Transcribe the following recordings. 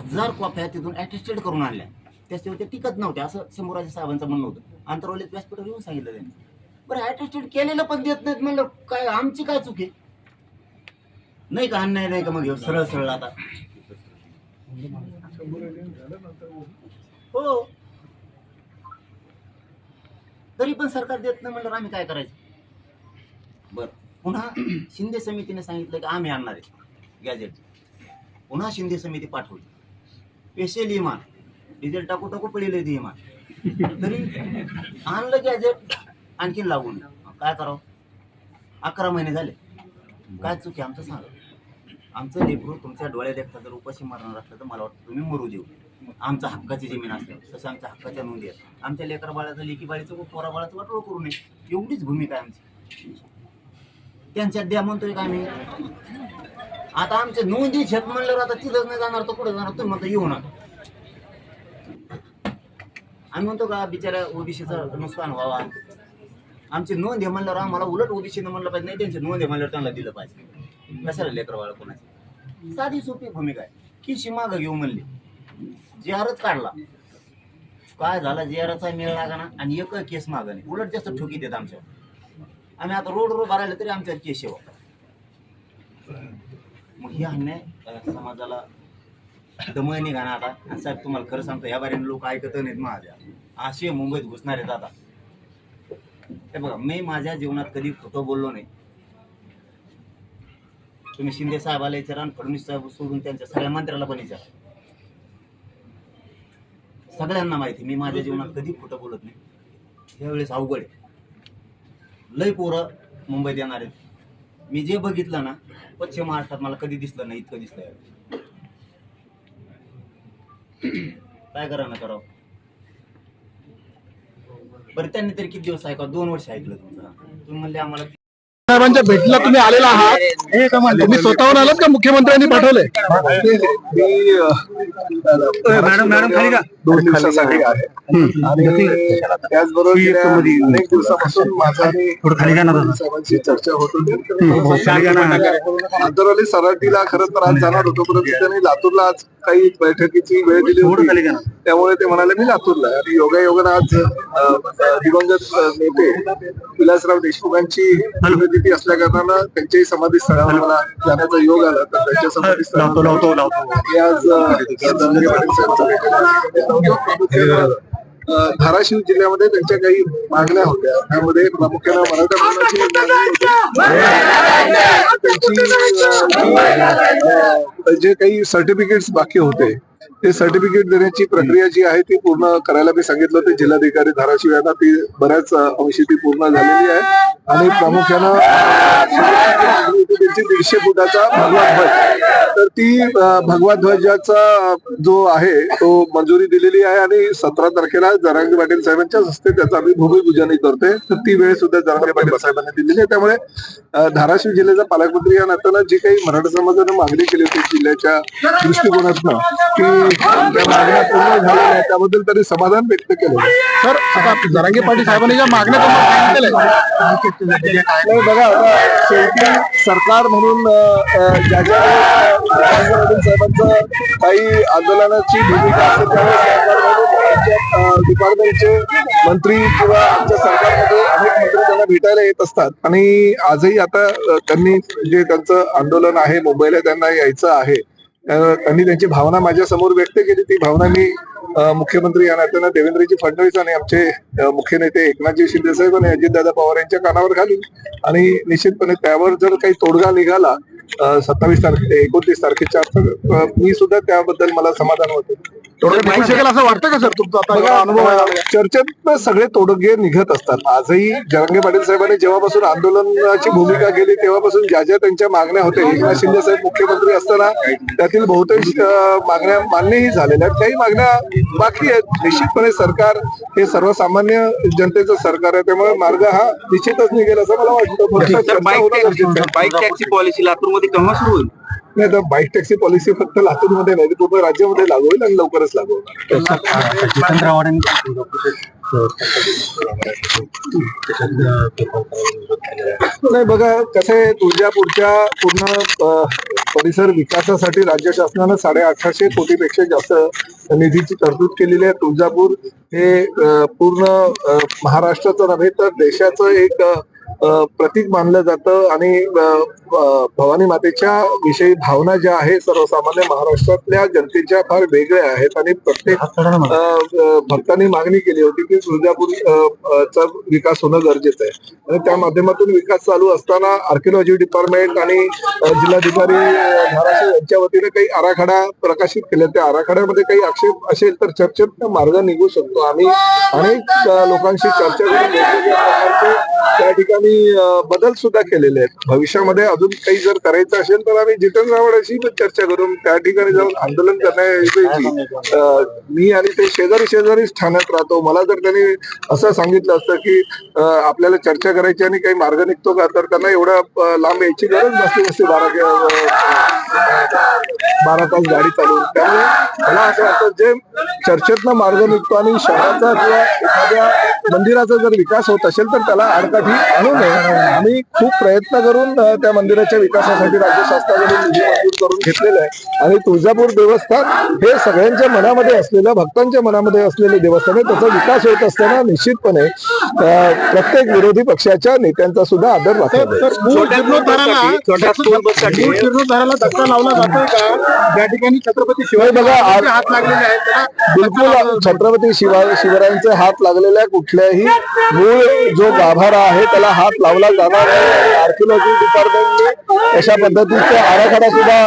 हजार कॉप्या तिथून ॲटेस्टेड करून आणल्या त्याच्यावर ते टिकत नव्हत्या असं शंभूराजे साहेबांचं म्हणणं होतं. आंतरवलीत व्यासपीठावर येऊन सांगितलं त्यांनी. बरं ॲटेस्टेड केलेलं पण देत नाहीत म्हणलं काय आमची काय चूक आहे? नाही का अन्याय नाही का मग सरळ सरळ आता? हो. तरी पण सरकार देत नाही म्हणलं आम्ही काय करायचं? बर पुन्हा शिंदे समितीने सांगितलं की आम्ही आणणार आहे गॅजेट पुन्हा शिंदे समिती पाठवली. स्पेशल इमान डिझेल टाकू टाकू पडले ती इमान तरी आणलं गॅजेट आणखीन लागून. काय करावं? अकरा महिने झाले. काय चुकी आमचं सांगा. आमचं लेकरू तुमच्या डोळ्या देखता जर उपाशी मारणार असलं तर मला वाटतं तुम्ही मरू देऊ. आमच्या हक्काची जमीन असल्यावर. तसं आमच्या हक्काच्या नोंदी आहेत. आमच्या लेकरा बाळाचं लेकी बाळीचं पोरा बाळाचं वाटोळ करू नये. एवढीच भूमिका आहे आमची. त्यांच्यात द्या म्हणतोय का आम्ही? आता आमच्या नोंदी शेत म्हणल्यावर आता तिथंच नाही जाणार तर कुठं जाणार? तुम्ही म्हणता येऊ नका. आम्ही म्हणतो का बिचारा ओबीसीचं नुकसान व्हावा. आमची नोंद आहे म्हणल्यावर आम्हाला उलट ओबीसीनं म्हणलं पाहिजे नाही त्यांची नोंद आहे म्हणल्यावर त्यांना दिलं पाहिजे. कशाला लेकर बाळा कोणाची? साधी सोपी भूमिका आहे. की मागं घेऊ म्हणली. जे आरच काढला. काय झाला? जे आरचा मेळ लागा ना आणि एक केस माग नाही. उलट जास्त ठोकी देत आमच्यावर. आम्ही आता रोड रोड भरायला तरी आमच्यावर केस शेवा मग ही अन्याय? समाजाला दमय निघाना आता? आणि साहेब तुम्हाला खरं सांगतो या बारीने लोक ऐकत नाहीत माझ्या. असे मुंबईत घुसणार आहेत आता. हे बघा मी माझ्या जीवनात कधी खोटं बोललो नाही. तुम्ही शिंदे साहेबाला विचारा आणि फडणवीस साहेब सोडून त्यांच्या सगळ्या मंत्र्याला पण विचारा. सगळ्यांना माहिती मी माझ्या जीवनात कधी खोटं बोलत नाही. यावेळेस अवघड आहे. लय पोरं मुंबईत येणार आहेत. मी जे बघितलं ना पश्चिम महाराष्ट्रात मला कधी दिसलं नाही इतकं दिसलं काय करा ना करावं बरं त्यांनी तरी किती दिवस ऐका दोन वर्ष ऐकलं तुमचं. तुम्ही म्हणले आम्हाला साहेबांच्या भेटीला तुम्ही आलेला आहात. तुम्ही स्वतःहून आलात का मुख्यमंत्र्यांनी पाठवले? मॅडम मॅडम खाली का दोन दिवसासाठी आहे. आणि त्याचबरोबर गेल्या अनेक दिवसापासून माझा आणि थोडं खाली घ्या ना दादा. साहेबांशी चर्चा होत होती. आंतरवाली सराटीला खरं तर आज जाणार होतो परंतु त्यांनी लातूरला आज काही बैठकीची वेळ दिली होती. त्यामुळे ते म्हणाले मी लातूरला आहे. आणि योगायोगानं आज दिवंगत नेते विलासराव देशमुखांची पुण्यतिथी असल्या कारणानं त्यांच्याही समाधी स्थळावर मला जाण्याचा योग आला तर त्यांच्या समाधी लावतो स्थळावर लावतो. आज पाटील धाराशिव जिल्ह्यामध्ये त्यांच्या काही मागण्या होत्या. त्यामध्ये प्रामुख्यानं मराठा मागणी. त्यांची, जे काही सर्टिफिकेट्स बाकी होते ते सर्टिफिकेट देण्याची प्रक्रिया जी आहे ती पूर्ण करायला मी सांगितलं होतं. जिल्हाधिकारी धाराशिव यांना ती बऱ्याच अंशी ती पूर्ण झालेली आहे. आणि प्रामुख्यानं त्यांची दीडशे फुटाचा भगवा ध्वज. तर ती भगवा ध्वजाचा जो आहे तो मंजुरी दिलेली आहे आणि सतरा तारखेला जरांगे पाटील साहेबांच्याच हस्ते त्याचं आम्ही भूमिपूजनही करतोय. तर ती वेळ सुद्धा जरांगे पाटील साहेबांनी दिलेली आहे. त्यामुळे धाराशिव जिल्ह्याचा पालकमंत्री या नात्यानं जी काही मराठा समाजानं मागणी केली होती जिल्ह्याच्या दृष्टिकोनातनं की त्या मागण्या पूर्ण झाल्या नाही त्याबद्दल त्यांनी समाधान व्यक्त केलं सर आता जरांगे पाटील साहेबांनी ज्या मागण्या तुम्हाला सांगितलेल्या आहेत, नाही बघा आता शेवटी सरकार म्हणून ज्या ज्या साहेबांचं काही आंदोलनाची भूमिका असते त्यावेळेस सरकार म्हणून डिपार्टमेंटचे मंत्री किंवा आमच्या सरकारमध्ये अनेक मंत्री त्यांना भेटायला येत असतात आणि आजही आता त्यांनी जे त्यांचं आंदोलन आहे मुंबईला त्यांना यायचं आहे त्यांनी त्यांची भावना माझ्यासमोर व्यक्त केली. ती भावना मी मुख्यमंत्री या नात्यानं देवेंद्रजी फडणवीस आणि आमचे मुख्य नेते एकनाथजी शिंदे साहेब आणि अजितदादा पवार यांच्या कानावर घालून आणि निश्चितपणे त्यावर जर काही तोडगा निघाला सत्तावीस तारखे एकोणतीस तारखेच्या मी सुद्धा त्याबद्दल मला समाधान होतं. असं वाटतं का सर तुमचा? आता चर्चेत सगळे तोडगे निघत असतात. आजही जरंगे पाटील साहेबांनी जेव्हापासून आंदोलनाची भूमिका केली तेव्हापासून ज्या ज्या त्यांच्या मागण्या होत्या एकनाथ शिंदे साहेब मुख्यमंत्री असताना त्यातील बहुतांश अ, मागण्या मान्यही झालेल्या आहेत. काही मागण्या बाकी आहेत. निश्चितपणे सरकार हे सर्वसामान्य जनतेचं सरकार आहे त्यामुळे मार्ग हा निश्चितच निघेल असं मला वाटतं. मध्ये केव्हा सुरू होईल? नाही तर बाईक टॅक्सी पॉलिसी फक्त लातूरमध्ये नाही पूर्ण राज्यामध्ये लागू होईल आणि लवकरच लागू नाही बघा कसं आहे तुळजापूरच्या पूर्ण परिसर विकासासाठी राज्य शासनानं साडे अठराशे कोटीपेक्षा जास्त निधीची तरतूद केलेली आहे. तुळजापूर हे पूर्ण महाराष्ट्राचं नव्हे तर देशाचं एक प्रतीक मानलं जातं आणि भवानी मातेच्या विषयी भावना ज्या आहेत सर्वसामान्य महाराष्ट्रातल्या जनतेच्या फार वेगळ्या आहेत आणि प्रत्येक भक्तांनी मागणी केली होती की तुळजापूर अ, अ, चा विकास होणं गरजेचं आहे. आणि त्या माध्यमातून विकास चालू असताना आर्किओलॉजी डिपार्टमेंट आणि जिल्हाधिकारी धाराशिव यांच्या वतीने काही आराखडा प्रकाशित केले. त्या आराखड्यामध्ये काही आक्षेप असेल तर चर्चेत मार्ग निघू शकतो. आम्ही अनेक लोकांशी चर्चा करून त्या ठिकाणी आम्ही बदल सुद्धा केलेले आहेत. भविष्यामध्ये अजून काही जर करायचं असेल तर आम्ही जितेंद्र आव्हाडाशी पण चर्चा करून त्या ठिकाणी जाऊन आंदोलन करण्याऐवजी मी आणि ते शेजारी शेजारीच ठाण्यात राहतो. मला जर त्यांनी असं सांगितलं असतं की आपल्याला चर्चा करायची आणि काही मार्ग निघतो का तर त्यांना एवढा लांब यायची गरज नसते नसते बारा बारा तास गाडी चालवून. त्यामुळे मला असं वाटतं जे चर्चेतनं मार्ग निघतो आणि शहराचा किंवा एखाद्या मंदिराचा जर विकास होत असेल तर त्याला आडकाठी आणू नये. आम्ही खूप प्रयत्न करून त्या मंदिराच्या विकासासाठी राज्य शासनाकडून निधी मंजूर करून घेतलेला आहे. आणि तुळजापूर देवस्थान हे सगळ्यांच्या मनामध्ये असलेलं भक्तांच्या मनामध्ये असलेले देवस्थान आहे. त्याचा विकास होत असताना निश्चितपणे प्रत्येक विरोधी पक्षाच्या नेत्यांचा सुद्धा आदर धक्का लावला जातोय का? ज्या ठिकाणी छत्रपती शिवाजी नाही बघा, हात लागलेले आहेत बिलकुल छत्रपती शिवा शिवरायांचे हात लागलेल्या कुठल्याही मूळ जो गाभारा आहे त्याला हात लावला जाणार नाही. आर्किओलॉजी डिपार्टमेंटने अशा पद्धतीचा आराखडा सुद्धा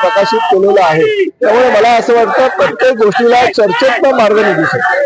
प्रकाशित केलेला आहे. त्यामुळे मला असं वाटतं प्रत्येक गोष्टीला चर्चेत मार्ग निघू शकतो.